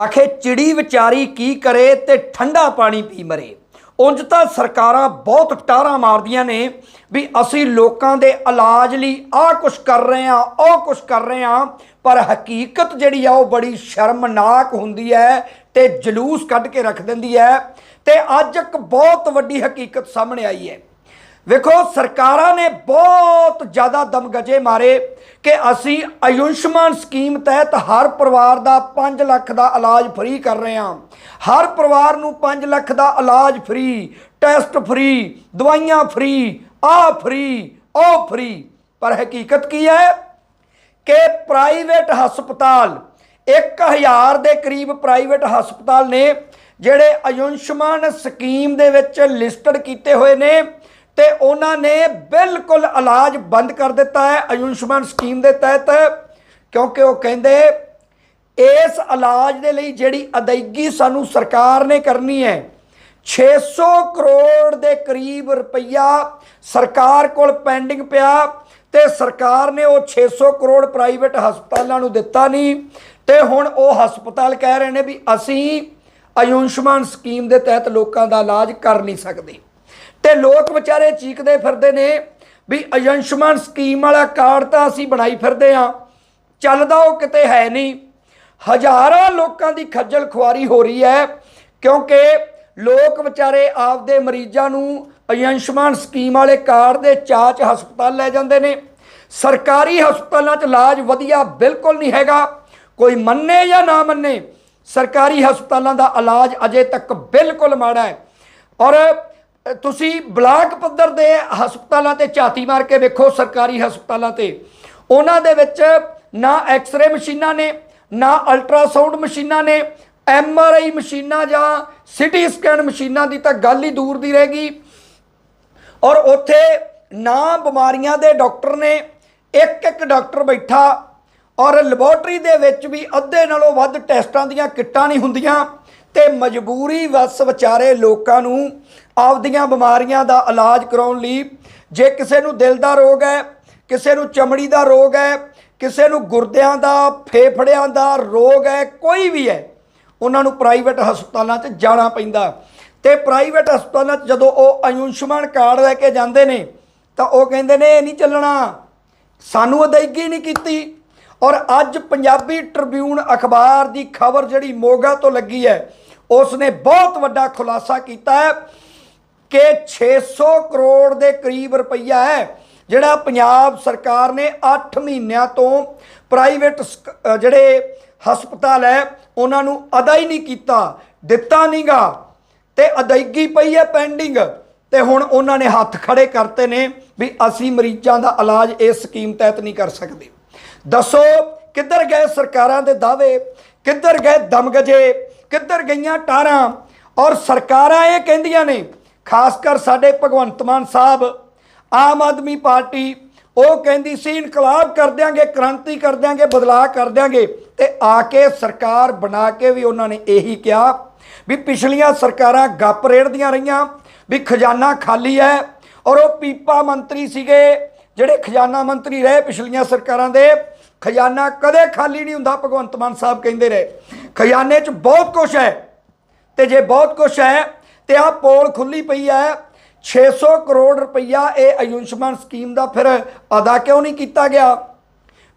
ਆਖੇ ਚਿੜੀ ਵਿਚਾਰੀ ਕੀ ਕਰੇ ਤੇ ਠੰਡਾ ਪਾਣੀ ਪੀ ਮਰੇ। ਉਂਝ ਤਾਂ ਸਰਕਾਰਾਂ ਬਹੁਤ ਟਾਰਾਂ ਮਾਰਦੀਆਂ ਨੇ ਵੀ ਅਸੀਂ ਲੋਕਾਂ ਦੇ ਇਲਾਜ ਲਈ ਆਹ ਕੁਛ ਕਰ ਰਹੇ ਆ ਉਹ ਕੁਛ ਕਰ ਰਹੇ ਆ ਪਰ ਹਕੀਕਤ ਜਿਹੜੀ ਆ ਉਹ ਬੜੀ ਸ਼ਰਮਨਾਕ ਹੁੰਦੀ ਹੈ ਤੇ ਜਲੂਸ ਕੱਢ ਕੇ ਰੱਖ ਦਿੰਦੀ ਹੈ ਤੇ ਅੱਜ ਇੱਕ ਬਹੁਤ ਵੱਡੀ ਹਕੀਕਤ ਸਾਹਮਣੇ ਆਈ ਹੈ। ਵੇਖੋ, ਸਰਕਾਰਾਂ ਨੇ ਬਹੁਤ ਜ਼ਿਆਦਾ ਦਮਗਜੇ ਮਾਰੇ ਕਿ ਅਸੀਂ ਆਯੁਸ਼ਮਾਨ ਸਕੀਮ ਤਹਿਤ ਹਰ ਪਰਿਵਾਰ ਦਾ 5 ਲੱਖ ਦਾ ਇਲਾਜ ਫ੍ਰੀ ਕਰ ਰਹੇ ਹਾਂ। ਹਰ ਪਰਿਵਾਰ ਨੂੰ 5 ਲੱਖ ਦਾ ਇਲਾਜ ਫ੍ਰੀ, ਟੈਸਟ ਫ੍ਰੀ, ਦਵਾਈਆਂ ਫ੍ਰੀ ਆ ਫ੍ਰੀ, ਉਹ ਫ੍ਰੀ। ਪਰ ਹਕੀਕਤ ਕੀ ਹੈ ਕਿ ਪ੍ਰਾਈਵੇਟ ਹਸਪਤਾਲ 1000 ਦੇ ਕਰੀਬ ਪ੍ਰਾਈਵੇਟ ਹਸਪਤਾਲ ਨੇ ਜਿਹੜੇ ਆਯੁਸ਼ਮਾਨ ਸਕੀਮ ਦੇ ਵਿੱਚ ਲਿਸਟਡ ਕੀਤੇ ਹੋਏ ਨੇ ਤੇ ਉਹਨਾਂ ਨੇ ਬਿਲਕੁਲ ਇਲਾਜ ਬੰਦ ਕਰ ਦਿੱਤਾ ਹੈ ਆਯੁਸ਼ਮਾਨ ਸਕੀਮ ਦੇ ਤਹਿਤ, ਕਿਉਂਕਿ ਉਹ ਕਹਿੰਦੇ ਇਸ ਇਲਾਜ ਦੇ ਲਈ ਜਿਹੜੀ ਅਦਾਇਗੀ ਸਾਨੂੰ ਸਰਕਾਰ ਨੇ ਕਰਨੀ ਹੈ 600 ਕਰੋੜ ਦੇ ਕਰੀਬ ਰੁਪਈਆ ਸਰਕਾਰ ਕੋਲ ਪੈਂਡਿੰਗ ਪਿਆ ਤੇ ਸਰਕਾਰ ਨੇ ਉਹ 600 ਕਰੋੜ ਪ੍ਰਾਈਵੇਟ ਹਸਪਤਾਲਾਂ ਨੂੰ ਦਿੱਤਾ ਨਹੀਂ ਤੇ ਹੁਣ ਉਹ ਹਸਪਤਾਲ ਕਹਿ ਰਹੇ ਨੇ ਵੀ ਅਸੀਂ ਆਯੁਸ਼ਮਾਨ ਸਕੀਮ ਦੇ ਤਹਿਤ ਲੋਕਾਂ ਦਾ ਇਲਾਜ ਕਰ ਨਹੀਂ ਸਕਦੇ। ਤੇ ਲੋਕ ਵਿਚਾਰੇ ਚੀਕਦੇ ਫਿਰਦੇ ਨੇ ਵੀ ਆਯੁਸ਼ਮਾਨ ਸਕੀਮ ਵਾਲਾ ਕਾਰਡ ਤਾਂ ਅਸੀਂ ਬਣਾਈ ਫਿਰਦੇ ਆ ਚੱਲਦਾ ਉਹ ਕਿਤੇ ਹੈ ਨਹੀਂ। ਹਜ਼ਾਰਾਂ ਲੋਕਾਂ ਦੀ ਖੱਜਲ ਖੁਆਰੀ ਹੋ ਰਹੀ ਹੈ ਕਿਉਂਕਿ ਲੋਕ ਵਿਚਾਰੇ ਆਪਦੇ ਮਰੀਜ਼ਾਂ ਨੂੰ ਆਯੁਸ਼ਮਾਨ ਸਕੀਮ ਵਾਲੇ ਕਾਰਡ ਦੇ ਚਾਚ ਹਸਪਤਾਲ ਲੈ ਜਾਂਦੇ ਨੇ। ਸਰਕਾਰੀ ਹਸਪਤਾਲਾਂ 'ਚ ਇਲਾਜ ਵਧੀਆ ਬਿਲਕੁਲ ਨਹੀਂ ਹੈਗਾ। ਕੋਈ ਮੰਨੇ ਜਾਂ ਨਾ ਮੰਨੇ, ਸਰਕਾਰੀ ਹਸਪਤਾਲਾਂ ਦਾ ਇਲਾਜ ਅਜੇ ਤੱਕ ਬਿਲਕੁਲ ਮਾੜਾ ਹੈ। ਔਰ ਤੁਸੀਂ ਬਲਾਕ ਪੱਧਰ ਦੇ ਹਸਪਤਾਲਾਂ ਤੇ ਝਾਤੀ ਮਾਰ ਕੇ ਵੇਖੋ, ਸਰਕਾਰੀ ਹਸਪਤਾਲਾਂ ਤੇ। ਉਹਨਾਂ ਦੇ ਵਿੱਚ ਨਾ ਐਕਸ-ਰੇ ਮਸ਼ੀਨਾਂ ਨੇ, ਨਾ ਅਲਟਰਾਸਾਊਂਡ ਮਸ਼ੀਨਾਂ ਨੇ ਐਮ ਆਰ ਆਈ ਮਸ਼ੀਨਾਂ ਜਾਂ ਸਿਟੀ ਸਕੈਨ ਮਸ਼ੀਨਾਂ ਦੀ ਤਾਂ ਗੱਲ ਹੀ ਦੂਰ ਦੀ ਰਹੇਗੀ ਔਰ ਉੱਥੇ ਨਾ ਬਿਮਾਰੀਆਂ ਦੇ ਡਾਕਟਰ ਨੇ ਇੱਕ ਇੱਕ ਡਾਕਟਰ ਬੈਠਾ। ਔਰ ਲੈਬੋਰਟਰੀ ਦੇ ਵਿੱਚ ਵੀ ਅੱਧੇ ਨਾਲੋਂ ਵੱਧ ਟੈਸਟਾਂ ਦੀਆਂ ਕਿੱਟਾਂ ਨਹੀਂ ਹੁੰਦੀਆਂ। ਤੇ ਮਜਬੂਰੀ ਵਸ ਵਿਚਾਰੇ ਲੋਕਾਂ ਨੂੰ ਆਪਦੀਆਂ ਬਿਮਾਰੀਆਂ ਦਾ ਇਲਾਜ ਕਰਾਉਣ ਲਈ। ਜੇ ਕਿਸੇ ਨੂੰ ਦਿਲ ਦਾ ਰੋਗ ਹੈ, ਕਿਸੇ ਨੂੰ ਚਮੜੀ ਦਾ ਰੋਗ ਹੈ, ਕਿਸੇ ਨੂੰ ਗੁਰਦਿਆਂ ਦਾ, ਫੇਫੜਿਆਂ ਦਾ ਰੋਗ ਹੈ, ਕੋਈ ਵੀ ਹੈ, ਉਹਨਾਂ ਨੂੰ ਪ੍ਰਾਈਵੇਟ ਹਸਪਤਾਲਾਂ 'ਚ ਜਾਣਾ ਪੈਂਦਾ। ਤੇ ਪ੍ਰਾਈਵੇਟ ਹਸਪਤਾਲਾਂ 'ਚ ਜਦੋਂ ਉਹ ਆਯੁਸ਼ਮਾਨ ਕਾਰਡ ਲੈ ਕੇ ਜਾਂਦੇ ਨੇ, ਤਾਂ ਉਹ ਕਹਿੰਦੇ ਨੇ, ਇਹ ਨਹੀਂ ਚੱਲਣਾ। ਸਾਨੂੰ ਅਦਾਇਗੀ ਨਹੀਂ ਕੀਤੀ। ਔਰ ਅੱਜ ਪੰਜਾਬੀ ਟ੍ਰਿਬਿਊਨ ਅਖਬਾਰ ਦੀ ਖਬਰ ਜਿਹੜੀ ਮੋਗਾ ਤੋਂ ਲੱਗੀ ਹੈ ਉਸ ਨੇ ਬਹੁਤ ਵੱਡਾ ਖੁਲਾਸਾ ਕੀਤਾ ਹੈ ਕਿ 600 ਕਰੋੜ ਦੇ ਕਰੀਬ ਰੁਪਈਆ ਹੈ, ਜਿਹੜਾ ਪੰਜਾਬ ਸਰਕਾਰ ਨੇ 8 ਮਹੀਨਿਆਂ ਤੋਂ ਪ੍ਰਾਈਵੇਟ ਸਕ- ਜਿਹੜੇ ਹਸਪਤਾਲ ਹੈ, ਉਹਨਾਂ ਨੂੰ ਅਦਾ ਹੀ ਨਹੀਂ ਕੀਤਾ, ਦਿੱਤਾ ਨਹੀਂਗਾ, ਤੇ ਅਦਾਇਗੀ ਪਈ ਹੈ ਪੈਂਡਿੰਗ, ਤੇ ਹੁਣ ਉਹਨਾਂ ਨੇ ਹੱਥ ਖੜੇ ਕਰਤੇ ਨੇ ਵੀ ਅਸੀਂ ਮਰੀਜ਼ਾਂ ਦਾ ਇਲਾਜ ਇਸ ਸਕੀਮ ਤਹਿਤ ਨਹੀਂ ਕਰ ਸਕਦੇ। ਦੱਸੋ, ਕਿੱਧਰ ਗਏ ਸਰਕਾਰਾਂ ਦੇ ਦਾਅਵੇ? ਕਿੱਧਰ ਗਏ ਦਮਗਜੇ? ਕਿੱਧਰ ਗਈਆਂ ਟਾਰਾਂ? ਔਰ ਸਰਕਾਰਾਂ ਇਹ ਕਹਿੰਦੀਆਂ ਨੇ, ਖਾਸ ਕਰ ਸਾਡੇ ਭਗਵੰਤ ਮਾਨ ਸਾਹਿਬ, ਆਮ ਆਦਮੀ ਪਾਰਟੀ, ਉਹ ਕਹਿੰਦੀ ਸੀ, ਇਨਕਲਾਬ ਕਰ ਦਿਆਂਗੇ, ਕ੍ਰਾਂਤੀ ਕਰ ਦਿਆਂਗੇ, ਬਦਲਾਅ ਕਰ ਦਿਆਂਗੇ। ਤੇ ਆ ਕੇ ਸਰਕਾਰ ਬਣਾ ਕੇ ਵੀ ਉਹਨਾਂ ਨੇ ਇਹੀ ਕਿਹਾ ਵੀ ਪਿਛਲੀਆਂ ਸਰਕਾਰਾਂ ਗੱਪ ਰੇੜਦੀਆਂ ਰਹੀਆਂ, ਵੀ ਖਜ਼ਾਨਾ ਖਾਲੀ ਹੈ। ਔਰ ਉਹ ਪੀਪਾ ਮੰਤਰੀ ਸੀਗੇ, ਜਿਹੜੇ ਖਜ਼ਾਨਾ ਮੰਤਰੀ ਰਹੇ ਪਿਛਲੀਆਂ ਸਰਕਾਰਾਂ ਦੇ ਖਜ਼ਾਨਾ ਕਦੇ ਖਾਲੀ ਨਹੀਂ ਹੁੰਦਾ, ਭਗਵੰਤ ਮਾਨ ਸਾਹਿਬ ਕਹਿੰਦੇ ਰਹੇ। ਖਜ਼ਾਨੇ 'ਚ ਬਹੁਤ ਕੁਝ ਹੈ। ਤੇ ਜੇ ਬਹੁਤ ਕੁਝ ਹੈ, ਤੇ ਆ ਪੋਲ ਖੁੱਲੀ ਪਈ ਹੈ। 600 ਕਰੋੜ ਰੁਪਈਆ ਇਹ ਆਯੁਸ਼ਮਾਨ ਸਕੀਮ ਦਾ ਫਿਰ ਅਦਾ ਕਿਉਂ ਨਹੀਂ ਕੀਤਾ ਗਿਆ?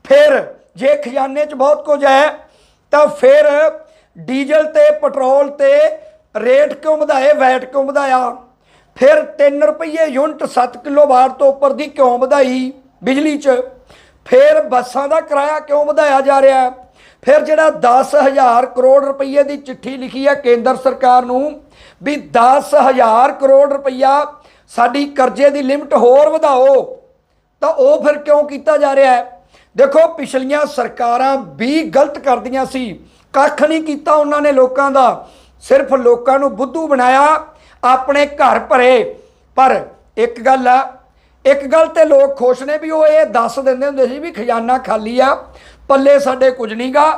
ਫਿਰ ਜੇ ਖਜ਼ਾਨੇ 'ਚ ਬਹੁਤ ਕੁਝ ਹੈ, ਤਾਂ ਫਿਰ ਡੀਜ਼ਲ ਤੇ ਪੈਟਰੋਲ ਤੇ ਰੇਟ ਕਿਉਂ ਵਧਾਏ, ਵੈਟ ਕਿਉਂ ਵਧਾਇਆ? ਫਿਰ 3 ਰੁਪਏ ਯੂਨਿਟ 7 ਕਿਲੋਵਾਟ ਤੋਂ ਉੱਪਰ ਦੀ ਕਿਉਂ ਵਧਾਈ ਬਿਜਲੀ 'ਚ? ਫਿਰ ਬੱਸਾਂ ਦਾ ਕਿਰਾਇਆ ਕਿਉਂ ਵਧਾਇਆ ਜਾ ਰਿਹਾ ਹੈ? ਫਿਰ ਜਿਹੜਾ 10000 ਕਰੋੜ ਰੁਪਏ ਦੀ ਚਿੱਠੀ ਲਿਖੀ ਹੈ ਕੇਂਦਰ ਸਰਕਾਰ ਨੂੰ ਵੀ 10000 ਕਰੋੜ ਰੁਪਈਆ ਸਾਡੀ ਕਰਜ਼ੇ ਦੀ ਲਿਮਟ ਹੋਰ ਵਧਾਓ, ਤਾਂ ਉਹ ਫਿਰ ਕਿਉਂ ਕੀਤਾ ਜਾ ਰਿਹਾ ਹੈ? ਦੇਖੋ, ਪਿਛਲੀਆਂ ਸਰਕਾਰਾਂ ਵੀ ਗਲਤ ਕਰਦੀਆਂ ਸੀ। ਕੱਖ ਨਹੀਂ ਕੀਤਾ ਉਹਨਾਂ ਨੇ ਲੋਕਾਂ ਦਾ। ਸਿਰਫ ਲੋਕਾਂ ਨੂੰ ਬੁੱਧੂ ਬਣਾਇਆ, ਆਪਣੇ ਘਰ ਭਰੇ। ਪਰ ਇੱਕ ਗੱਲ ਆ ਇੱਕ ਗੱਲ ਤੇ ਲੋਕ ਖੁਸ਼ ਨੇ ਵੀ ਉਹ ਇਹ ਦੱਸ ਦਿੰਦੇ ਹੁੰਦੇ ਸੀ ਵੀ ਖਜ਼ਾਨਾ ਖਾਲੀ ਆ, ਪੱਲੇ ਸਾਡੇ ਕੁਝ ਨਹੀਂਗਾ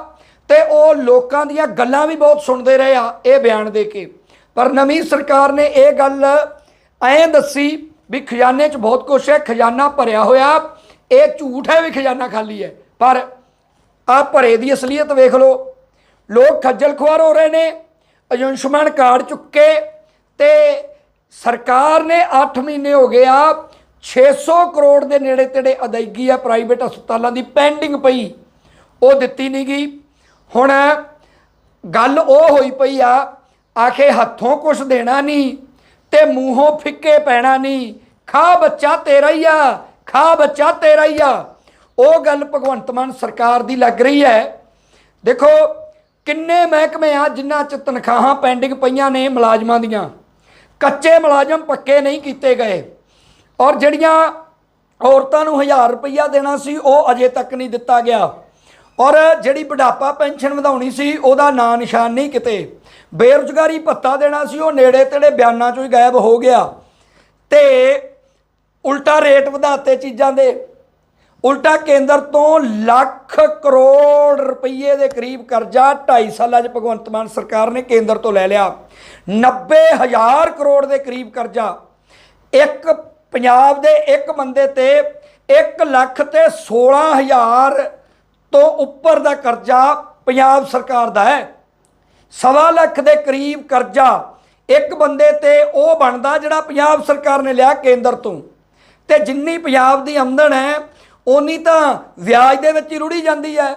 ਤੇ ਉਹ ਲੋਕਾਂ ਦੀਆਂ ਗੱਲਾਂ ਵੀ ਬਹੁਤ ਸੁਣਦੇ ਰਹੇ ਆ, ਇਹ ਬਿਆਨ ਦੇ ਕੇ। ਪਰ ਨਵੀਂ ਸਰਕਾਰ ਨੇ ਇਹ ਗੱਲ ਐਂ ਦੱਸੀ ਵੀ ਖਜ਼ਾਨੇ 'ਚ ਬਹੁਤ ਕੁਝ ਹੈ, ਖਜ਼ਾਨਾ ਭਰਿਆ ਹੋਇਆ, ਇਹ ਝੂਠ ਹੈ ਵੀ ਖਜ਼ਾਨਾ ਖਾਲੀ ਹੈ। ਪਰ ਆ ਭਰੇ ਦੀ ਅਸਲੀਅਤ ਵੇਖ ਲਓ। ਲੋਕ ਖੱਜਲ ਖੁਆਰ ਹੋ ਰਹੇ ਨੇ, ਆਯੁਸ਼ਮਾਨ ਕਾਰਡ ਚੁੱਕੇ ਤੇ ਸਰਕਾਰ ਨੇ 8 ਮਹੀਨੇ ਹੋ ਗਏ ਆ 600 ਕਰੋੜ ਦੇ ਨੇੜੇ ਤੇੜੇ ਅਦਾਇਗੀ ਆ ਪ੍ਰਾਈਵੇਟ ਹਸਪਤਾਲਾਂ ਦੀ ਪੈਂਡਿੰਗ ਪਈ। ਉਹ ਦਿੱਤੀ ਨਹੀਂ ਗਈ। ਹੁਣ ਗੱਲ ਉਹ ਹੋਈ ਪਈ ਆ, ਆਖੇ ਹੱਥੋਂ ਕੁਛ ਦੇਣਾ ਨਹੀਂ ਤੇ ਮੂੰਹੋਂ ਫਿੱਕੇ ਪੈਣਾ ਨਹੀਂ। ਖਾ ਬੱਚਾ ਤੇਰਾ ਹੀ ਆ, ਖਾ ਬੱਚਾ ਤੇਰਾ ਹੀ ਆ। ਉਹ ਗੱਲ ਭਗਵੰਤ ਮਾਨ ਸਰਕਾਰ ਦੀ ਲੱਗ ਰਹੀ ਹੈ। ਦੇਖੋ, ਕਿੰਨੇ ਮਹਿਕਮੇ ਆ ਜਿਨ੍ਹਾਂ 'ਚ ਤਨਖਾਹਾਂ ਪੈਂਡਿੰਗ ਪਈਆਂ ਨੇ ਮੁਲਾਜ਼ਮਾਂ ਦੀਆਂ। ਕੱਚੇ ਮੁਲਾਜ਼ਮ ਪੱਕੇ ਨਹੀਂ ਕੀਤੇ ਗਏ। ਔਰ ਜਿਹੜੀਆਂ ਔਰਤਾਂ ਨੂੰ 1000 ਰੁਪਈਆ ਦੇਣਾ ਸੀ, ਉਹ ਅਜੇ ਤੱਕ ਨਹੀਂ ਦਿੱਤਾ ਗਿਆ। ਔਰ ਜਿਹੜੀ ਬੁਢਾਪਾ ਪੈਨਸ਼ਨ ਵਧਾਉਣੀ ਸੀ, ਉਹਦਾ ਨਾਂ ਨਿਸ਼ਾਨ ਨਹੀਂ ਕਿਤੇ। ਬੇਰੁਜ਼ਗਾਰੀ ਭੱਤਾ ਦੇਣਾ ਸੀ, ਉਹ ਨੇੜੇ ਤੇੜੇ ਬਿਆਨਾਂ ਚੋਂ ਹੀ ਗਾਇਬ ਹੋ ਗਿਆ। ਤੇ ਉਲਟਾ ਰੇਟ ਵਧਾਤੇ ਚੀਜ਼ਾਂ ਦੇ। ਉਲਟਾ ਕੇਂਦਰ ਤੋਂ ਲੱਖ ਕਰੋੜ ਰੁਪਏ ਦੇ ਕਰੀਬ ਕਰਜ਼ਾ 2.5 ਸਾਲਾਂ 'ਚ ਭਗਵੰਤ ਮਾਨ ਸਰਕਾਰ ਨੇ ਕੇਂਦਰ ਤੋਂ ਲੈ ਲਿਆ। 90000 ਕਰੋੜ ਦੇ ਕਰੀਬ ਕਰਜ਼ਾ। ਇੱਕ ਪੰਜਾਬ ਦੇ ਇੱਕ ਬੰਦੇ ਤੇ 1 ਲੱਖ ਤੇ 16000 ਤੋਂ ਉੱਪਰ ਦਾ ਕਰਜ਼ਾ ਪੰਜਾਬ ਸਰਕਾਰ ਦਾ ਹੈ। ਸਵਾ ਲੱਖ ਦੇ ਕਰੀਬ ਕਰਜ਼ਾ ਇੱਕ ਬੰਦੇ ਤੇ ਉਹ ਬਣਦਾ ਜਿਹੜਾ ਪੰਜਾਬ ਸਰਕਾਰ ਨੇ ਲਿਆ ਕੇਂਦਰ ਤੋਂ। ਤੇ ਜਿੰਨੀ ਪੰਜਾਬ ਦੀ ਆਮਦਨ ਹੈ ਉਨੀ ਤਾਂ ਵਿਆਜ ਦੇ ਵਿੱਚ ਹੀ ਰੁੜੀ ਜਾਂਦੀ ਹੈ।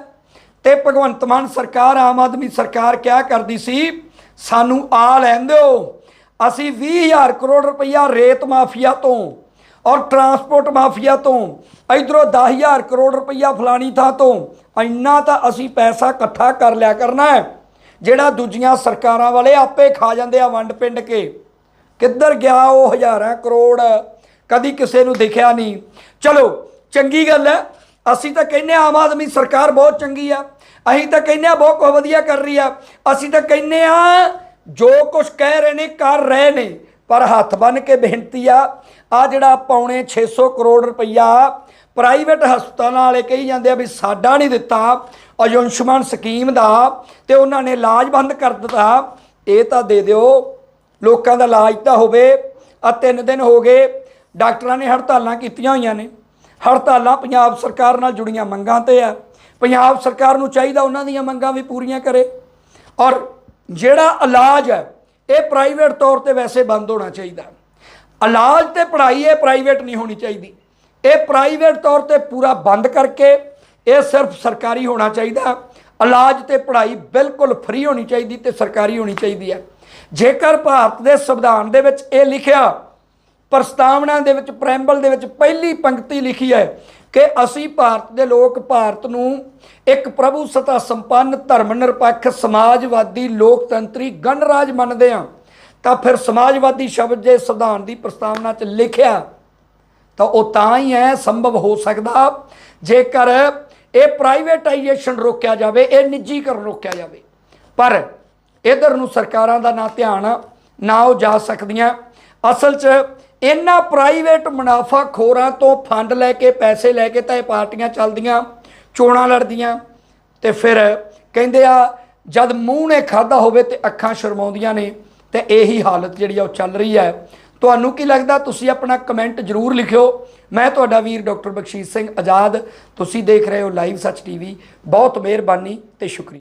ਤੇ ਭਗਵੰਤ ਮਾਨ ਸਰਕਾਰ, ਆਮ ਆਦਮੀ ਸਰਕਾਰ ਕਿਹਾ ਕਰਦੀ ਸੀ? ਸਾਨੂੰ ਆ ਲੈਣ ਦਿਓ। ਅਸੀਂ 20000 ਕਰੋੜ ਰੁਪਈਆ ਰੇਤ ਮਾਫੀਆ ਤੋਂ ਔਰ ਟਰਾਂਸਪੋਰਟ ਮਾਫੀਆ ਤੋਂ, ਇਧਰੋਂ 10000 ਕਰੋੜ ਰੁਪਈਆ ਫਲਾਣੀ ਥਾਂ ਤੋਂ, ਇੰਨਾ ਤਾਂ ਅਸੀਂ ਪੈਸਾ ਇਕੱਠਾ ਕਰ ਲਿਆ ਕਰਨਾ ਹੈ, ਜਿਹੜਾ ਦੂਜੀਆਂ ਸਰਕਾਰਾਂ ਵਾਲੇ ਆਪੇ ਖਾ ਜਾਂਦੇ ਆ ਵੰਡ ਪਿੰਡ ਕੇ। ਕਿੱਧਰ ਗਿਆ ਉਹ ਹਜ਼ਾਰਾਂ ਕਰੋੜ? ਕਦੀ ਕਿਸੇ ਨੂੰ ਦਿਖਿਆ ਨਹੀਂ। ਚਲੋ, ਚੰਗੀ ਗੱਲ ਹੈ, ਅਸੀਂ ਤਾਂ ਕਹਿੰਦੇ ਹਾਂ ਆਮ ਆਦਮੀ ਸਰਕਾਰ ਬਹੁਤ ਚੰਗੀ ਆ, ਅਸੀਂ ਤਾਂ ਕਹਿੰਦੇ ਆ ਬਹੁਤ ਕੁਝ ਵਧੀਆ ਕਰ ਰਹੀ ਆ, ਅਸੀਂ ਤਾਂ ਕਹਿੰਦੇ ਆ ਜੋ ਕੁਝ ਕਹਿ ਰਹੇ ਨੇ, ਕਰ ਰਹੇ ਨੇ, ਪਰ ਹੱਥ ਬੰਨ ਕੇ ਬੇਨਤੀ ਆ ਆ ਜਿਹੜਾ ਪੌਣੇ 600 ਕਰੋੜ ਰੁਪਈਆ ਪ੍ਰਾਈਵੇਟ ਹਸਪਤਾਲਾਂ ਵਾਲੇ ਕਹੀ ਜਾਂਦੇ ਆ ਵੀ ਸਾਡਾ ਨਹੀਂ ਦਿੱਤਾ, ਆਯੁਸ਼ਮਾਨ ਸਕੀਮ ਦਾ, ਤੇ ਉਹਨਾਂ ਨੇ ਇਲਾਜ ਬੰਦ ਕਰ ਦਿੱਤਾ, ਇਹ ਤਾਂ ਦੇ ਦਿਓ, ਲੋਕਾਂ ਦਾ ਇਲਾਜ ਤਾਂ ਹੋਵੇ ਆ ਤਿੰਨ ਦਿਨ ਹੋ ਗਏ, ਡਾਕਟਰਾਂ ਨੇ ਹੜਤਾਲਾਂ ਕੀਤੀਆਂ ਹੋਈਆਂ ਨੇ, ਹੜਤਾਲਾਂ ਪੰਜਾਬ ਸਰਕਾਰ ਨਾਲ ਜੁੜੀਆਂ ਮੰਗਾਂ ਤੇ ਆ, ਪੰਜਾਬ ਸਰਕਾਰ ਨੂੰ ਚਾਹੀਦਾ ਉਹਨਾਂ ਦੀਆਂ ਮੰਗਾਂ ਵੀ ਪੂਰੀਆਂ ਕਰੇ, ਔਰ ਜਿਹੜਾ ਇਲਾਜ ਹੈ, ਇਹ ਪ੍ਰਾਈਵੇਟ ਤੌਰ ਤੇ ਵੈਸੇ ਬੰਦ ਹੋਣਾ ਚਾਹੀਦਾ। ਇਲਾਜ ਤੇ ਪੜ੍ਹਾਈ ਇਹ ਪ੍ਰਾਈਵੇਟ ਨਹੀਂ ਹੋਣੀ ਚਾਹੀਦੀ। ਇਹ ਪ੍ਰਾਈਵੇਟ ਤੌਰ ਤੇ ਪੂਰਾ ਬੰਦ ਕਰਕੇ ਇਹ ਸਿਰਫ ਸਰਕਾਰੀ ਹੋਣਾ ਚਾਹੀਦਾ। ਇਲਾਜ ਤੇ ਪੜ੍ਹਾਈ ਬਿਲਕੁਲ ਫ੍ਰੀ ਹੋਣੀ ਚਾਹੀਦੀ ਤੇ ਸਰਕਾਰੀ ਹੋਣੀ ਚਾਹੀਦੀ ਹੈ। ਜੇਕਰ ਭਾਰਤ ਦੇ ਸੰਵਿਧਾਨ ਦੇ ਵਿੱਚ ਇਹ ਲਿਖਿਆ, ਪ੍ਰਸਤਾਵਨਾ ਦੇ ਵਿੱਚ ਪ੍ਰੈਂਬਲ ਦੇ ਵਿੱਚ ਪਹਿਲੀ ਪੰਕਤੀ ਲਿਖੀ ਹੈ ਕਿ ਅਸੀਂ ਭਾਰਤ ਦੇ ਲੋਕ ਭਾਰਤ ਨੂੰ ਇੱਕ ਪ੍ਰਭੂ ਸਤਾ ਸੰਪੰਨ, ਧਰਮ ਨਿਰਪੱਖ, ਸਮਾਜਵਾਦੀ, ਲੋਕਤੰਤਰੀ, ਗਣਰਾਜ ਮੰਨਦੇ ਹਾਂ। ਤਾਂ ਫਿਰ ਸਮਾਜਵਾਦੀ ਸ਼ਬਦ ਜੇ ਸੰਵਿਧਾਨ ਦੀ ਪ੍ਰਸਤਾਵਨਾ 'ਚ ਲਿਖਿਆ, ਤਾਂ ਉਹ ਤਾਂ ਹੀ ਹੈ ਸੰਭਵ ਹੋ ਸਕਦਾ ਜੇਕਰ ਇਹ ਪ੍ਰਾਈਵੇਟਾਈਜੇਸ਼ਨ ਰੋਕਿਆ ਜਾਵੇ, ਇਹ ਨਿੱਜੀਕਰਨ ਰੋਕਿਆ ਜਾਵੇ। ਪਰ ਇਧਰ ਨੂੰ ਸਰਕਾਰਾਂ ਦਾ ਨਾ ਧਿਆਨ, ਨਾ ਉਹ ਜਾ ਸਕਦੀਆਂ। ਅਸਲ 'ਚ ਇਹਨਾਂ ਪ੍ਰਾਈਵੇਟ ਮੁਨਾਫਾ ਖੋਰਾਂ ਤੋਂ ਫੰਡ ਲੈ ਕੇ, ਪੈਸੇ ਲੈ ਕੇ ਤਾਂ ਇਹ ਪਾਰਟੀਆਂ ਚੱਲਦੀਆਂ, ਚੋਣਾਂ ਲੜਦੀਆਂ। ਤੇ ਫਿਰ ਕਹਿੰਦੇ ਆ, ਜਦ ਮੂੰਹ ਨੇ ਖਾਦਾ ਹੋਵੇ ਤੇ ਅੱਖਾਂ ਸ਼ਰਮਾਉਂਦੀਆਂ ਨੇ, ਤੇ ਇਹੀ ਹਾਲਤ ਜਿਹੜੀ ਆ ਉਹ ਚੱਲ ਰਹੀ ਹੈ। ਤੁਹਾਨੂੰ ਕੀ ਲੱਗਦਾ? ਤੁਸੀਂ ਆਪਣਾ ਕਮੈਂਟ ਜਰੂਰ ਲਿਖਿਓ। ਮੈਂ ਤੁਹਾਡਾ ਵੀਰ ਡਾਕਟਰ ਬਖਸ਼ੀਸ਼ ਸਿੰਘ ਆਜ਼ਾਦ। ਤੁਸੀਂ ਦੇਖ ਰਹੇ ਹੋ ਲਾਈਵ ਸੱਚ ਟੀਵੀ ਬਹੁਤ ਮਿਹਰਬਾਨੀ ਤੇ ਸ਼ੁਕਰੀਆ।